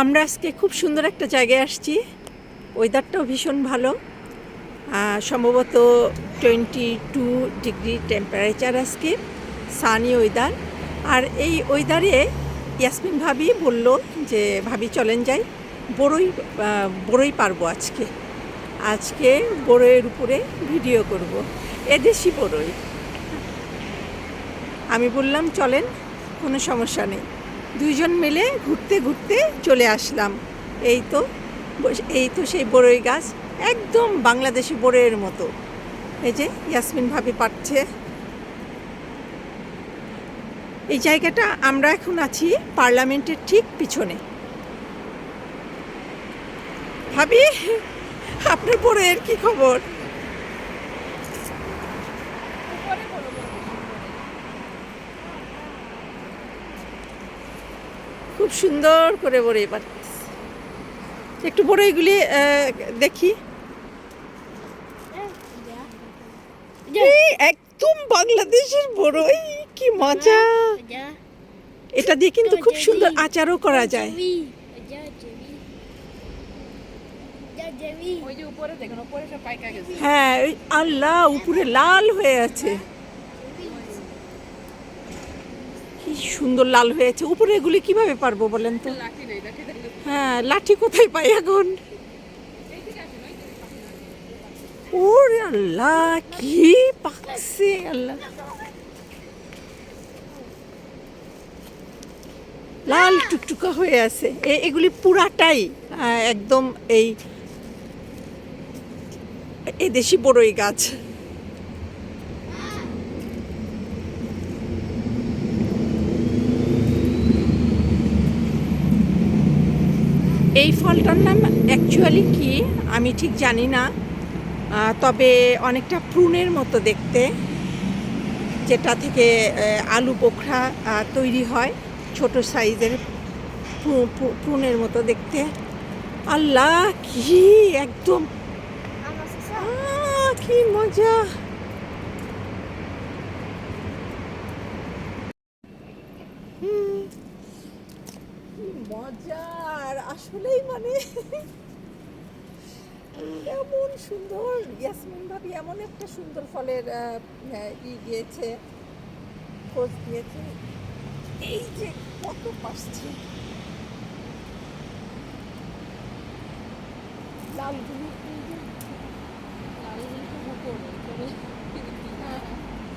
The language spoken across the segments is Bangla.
আমরা আজকে খুব সুন্দর একটা জায়গায় আসছি। ওয়েদারটাও ভীষণ ভালো। সম্ভবত টোয়েন্টি টু ডিগ্রি টেম্পারেচার আজকে সানি ওয়েদার আর এই ওয়েদারে ইয়াসমিন ভাবি বলল যে, ভাবি চলেন যাই, বড়ই বড়ই পারব আজকে। আজকে বড়ইয়ের উপরে ভিডিও করব। এদেশি বড়ই। আমি বললাম, চলেন, কোনো সমস্যা নেই। দুইজন মিলে ঘুরতে ঘুরতে চলে আসলাম। এই তো এই তো সেই বড়ই গাছ, একদম বাংলাদেশি বড়ইয়ের মতো। এই যে ইয়াসমিন ভাবি পাচ্ছে। এই জায়গাটা আমরা এখন আছি পার্লামেন্টের ঠিক পিছনে। ভাবি, আপনার বড়ইয়ের কি খবর? খুব সুন্দর করে বড়ই পাচ্ছে একটু বড়ইগুলি দেখি। একদম বাংলাদেশের বড়ই কি মজা। এটা দিয়ে কিন্তু খুব সুন্দর আচারও করা যায়। হ্যাঁ আল্লাহ উপরে লাল হয়ে আছে কি সুন্দর লাল হয়েছে। উপরে এগুলি কীভাবে পারব বলেন তো? হ্যাঁ লাঠি কোথায় পাই এখন? ওরে আল্লাহ কি পাকছে আল্লাহ। লাল টুকটুকা হয়ে আছে। এগুলি পুরাটাই একদম এই এই দেশি বড়ই গাছ। এই ফলটার নাম অ্যাকচুয়ালি কি? আমি ঠিক জানি না। তবে অনেকটা প্রুনের মতো দেখতে, যেটা থেকে আলু পোখরা তৈরি হয়। ছোট সাইজের প্রুনের মতো দেখতে। আল্লাহ, কি একদম কি মজা হুম, কি মজার আসলেই মানে এমন সুন্দর। ইয়াসমিন ভাবি এমন একটা সুন্দর ফলের ই দিয়েছে খোঁজ দিয়েছে। এই যে কত খুব উপরে উপরে হ্যাঁ,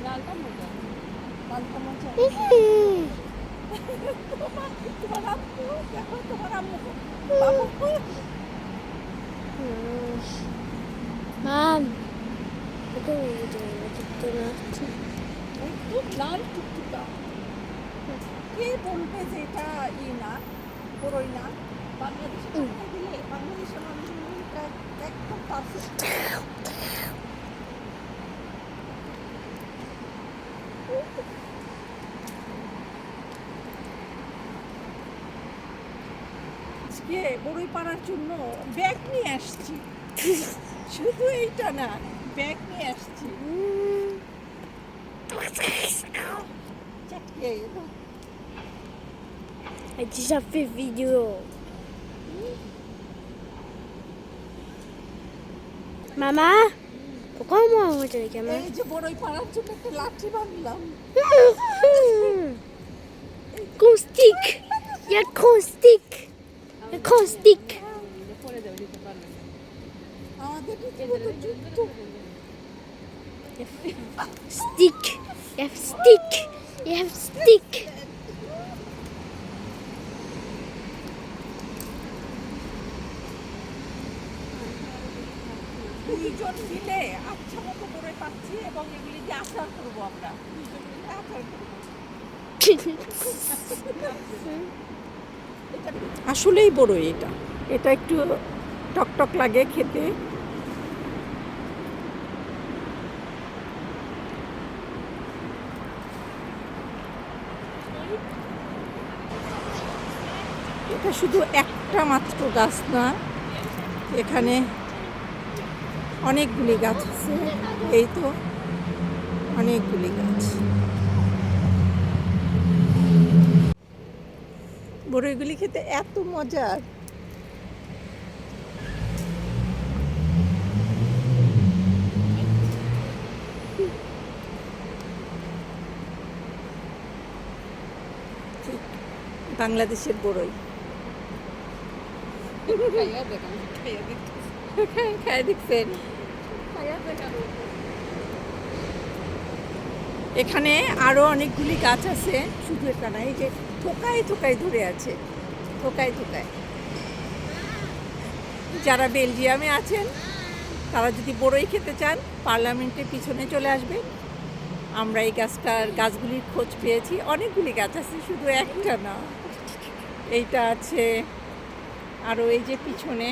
লালটা মোটা। লালটা মজা তোমার আম্মু দেখো তোমার আম্মু। Mom, you're doing with the donut. একদম লাল টুকটুকা কে বলবে যে এটা ই না বড়ই না বাংলাদেশে দিলে বাংলাদেশের মানুষ একদম পারফেক্ট আজকে বড়ই পাড়ার জন্য ব্যাগ নিয়ে আসছি। শুধু এইটা না ব্যাগ নিয়ে আসছি। চাকিয়ে গেল। I just have a video. Mama, pourquoi moi on va te la এই যে বড়ই পাড়ার জন্য একটা লাঠি বাঁধলাম Con. Il y a con stick. Il y a con stick. উপরে যাবে দিতে পারবে না আমাদের রীতিমতো যুদ্ধ Stick. You have stick. You have stick. দুইজন মিলে আচ্ছা মতো বড়ই পাচ্ছি এবং এগুলি দিয়ে আচার করব আমরা দুইজন মিলে আচার করব আসলেই বড়ই এটা। এটা একটু টকটক লাগে খেতে। এটা শুধু একটা মাত্র গাছ না এখানে অনেকগুলি গাছ আছে এই তো অনেকগুলি গাছ। বড়ইগুলি খেতে এত মজার। বাংলাদেশের বড়ই। খাই দেখছেন এখানে আরও অনেকগুলি গাছ আছে শুধু এটা না এই যে থোকায় থোকায় ধরে আছে। থোকায় থোকায়। যারা বেলজিয়ামে আছেন তারা যদি বড়ই খেতে চান পার্লামেন্টের পিছনে চলে আসবেন। আমরা এই গাছটার গাছগুলির খোঁজ পেয়েছি। অনেকগুলি গাছ আছে শুধু একটা না। এইটা আছে আরও এই যে পিছনে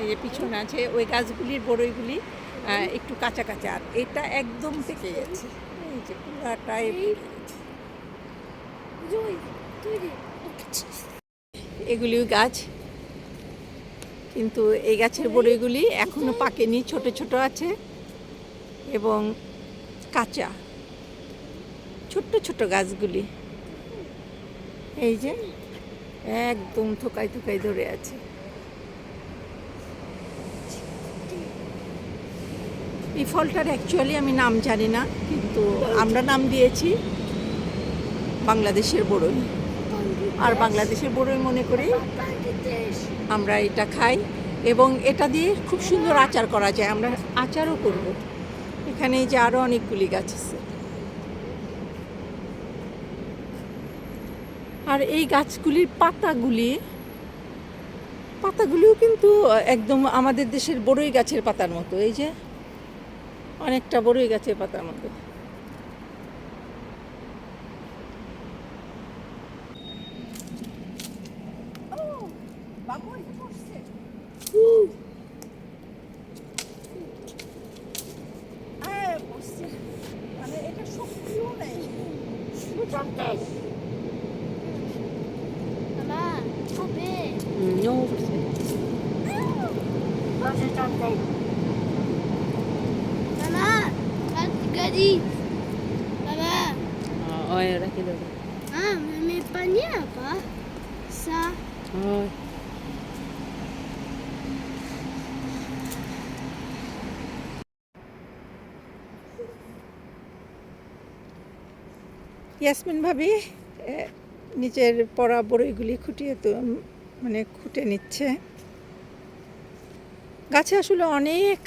এই যে পিছনে আছে ওই গাছগুলির বড়ইগুলি একটু কাঁচা কাঁচা। আর এটা একদম থেকে গেছে। এই যে পুরাটাই পেকে গেছে। Joy, তুই এগুলিও গাছ, কিন্তু এই গাছের বড়ইগুলি এখনও পাকেনি, ছোট ছোট আছে এবং কাঁচা, ছোট্ট ছোট গাছগুলি। এই যে একদম থোকায় থোকায় ধরে আছে। এই ফলটার অ্যাকচুয়ালি আমি নাম জানি না, কিন্তু আমরা নাম দিয়েছি বাংলাদেশের বড়ই আর বাংলাদেশের বড়ই মনে করি আমরা এটা খাই এবং এটা দিয়ে খুব সুন্দর আচার করা যায়। আমরা আচারও করব। এখানে যে আরও অনেকগুলি গাছ আছে। আর এই গাছগুলির পাতাগুলি, পাতাগুলিও কিন্তু একদম আমাদের দেশের বড়ই গাছের পাতার মতো। এই যে অনেকটা বড়ই গাছের পাতার মতো বাবু এসে পড়ছে হ্যাঁ পড়ছে মানে এটা শক্তিও নেই বাংলাদেশ মামা হবে নো বাসে চাপতে মামা কাট গাড়ি মামা ওই রাখি দাও ah mais pas ni apa ça ওই ইয়াসমিন ভাবি নিজের পড়া বড়ইগুলি খুঁটিয়ে তো মানে খুঁটে নিচ্ছে। গাছে আসলে অনেক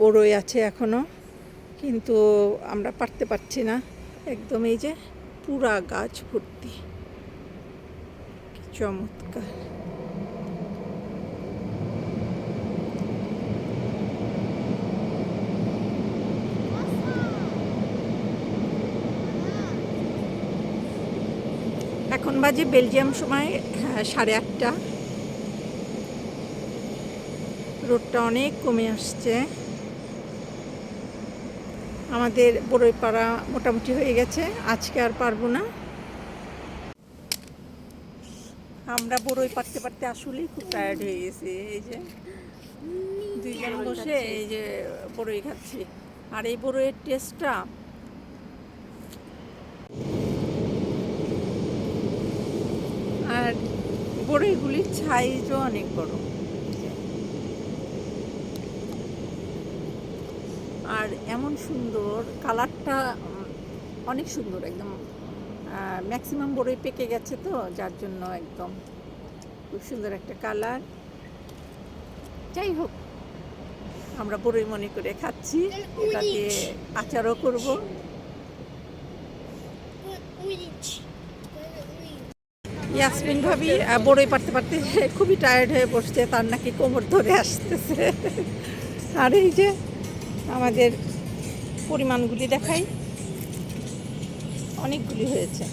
বড়ই আছে এখনও কিন্তু আমরা পারতে পারছি না। একদম এই যে পুরা গাছ ভর্তি। চমৎকার। এখন বাজে বেলজিয়াম সময় হ্যাঁ, সাড়ে আটটা। রোডটা অনেক কমে আসছে। আমাদের বড়ই পাড়া মোটামুটি হয়ে গেছে আজকে আর পারব না। আমরা বড়ই পারতে পারতে আসলেই খুব টায়ার্ড হয়ে গেছি এই যে দুইজন বসে এই যে বড়ই খাচ্ছি। আর এই বড়ইয়ের টেস্টটা আর বড়ইগুলির সাইজও অনেক বড়। আর এমন সুন্দর কালারটা অনেক সুন্দর একদম ম্যাক্সিমাম বড়ই পেকে গেছে তো, যার জন্য একদম খুব সুন্দর একটা কালার। যাই হোক, আমরা বড়ই মনে করে খাচ্ছি এটা দিয়ে আচারও করব। ইয়াসমিন ভাবি বড়ই পারতে পারতে খুবই টায়ার্ড হয়ে বসছে তার নাকি কোমর ধরে আসতেছে। আর এই যে আমাদের পরিমাণগুলি দেখাই। অনেকগুলি হয়েছে।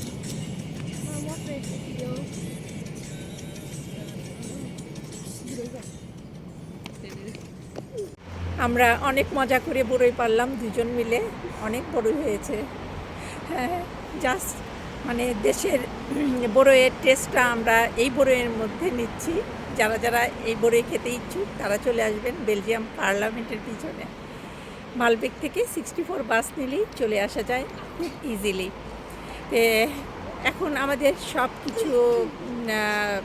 আমরা অনেক মজা করে বড়ই পারলাম দুজন মিলে, অনেক বড়ই হয়েছে। হ্যাঁ জাস্ট মানে দেশের বড়ইয়ের টেস্টটা আমরা এই বড়ইয়ের মধ্যে নিচ্ছি। যারা যারা এই বড়ই খেতে ইচ্ছুক, তারা চলে আসবেন বেলজিয়াম পার্লামেন্টের পিছনে। মালবেগ থেকে সিক্সটি ফোর বাস নিলেই চলে আসা যায় খুব ইজিলি এখন আমাদের সব কিছু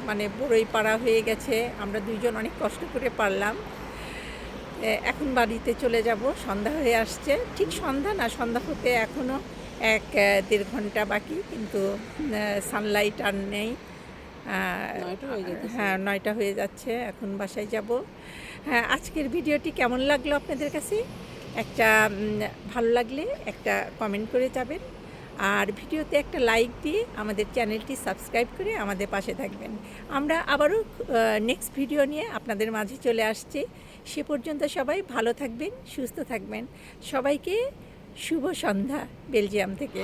মানে বড়ই পাড়া হয়ে গেছে। আমরা দুইজন অনেক কষ্ট করে পারলাম। এখন বাড়িতে চলে যাব। সন্ধ্যা হয়ে আসছে। ঠিক সন্ধ্যা না, সন্ধ্যা হতে এখনও এক দেড় ঘণ্টা বাকি কিন্তু সানলাইট আর নেই। হয়ে। হ্যাঁ নয়টা হয়ে যাচ্ছে এখন বাসায় যাব। হ্যাঁ আজকের ভিডিওটি কেমন লাগল আপনাদের কাছে? একটা ভালো লাগলে একটা কমেন্ট করে যাবেন। আর ভিডিওতে একটা লাইক দিয়ে আমাদের চ্যানেলটি সাবস্ক্রাইব করে আমাদের পাশে থাকবেন। আমরা আবারও নেক্সট ভিডিও নিয়ে আপনাদের মাঝে চলে আসছি। সে পর্যন্ত সবাই ভালো থাকবেন সুস্থ থাকবেন। সবাইকে শুভ সন্ধ্যা বেলজিয়াম থেকে।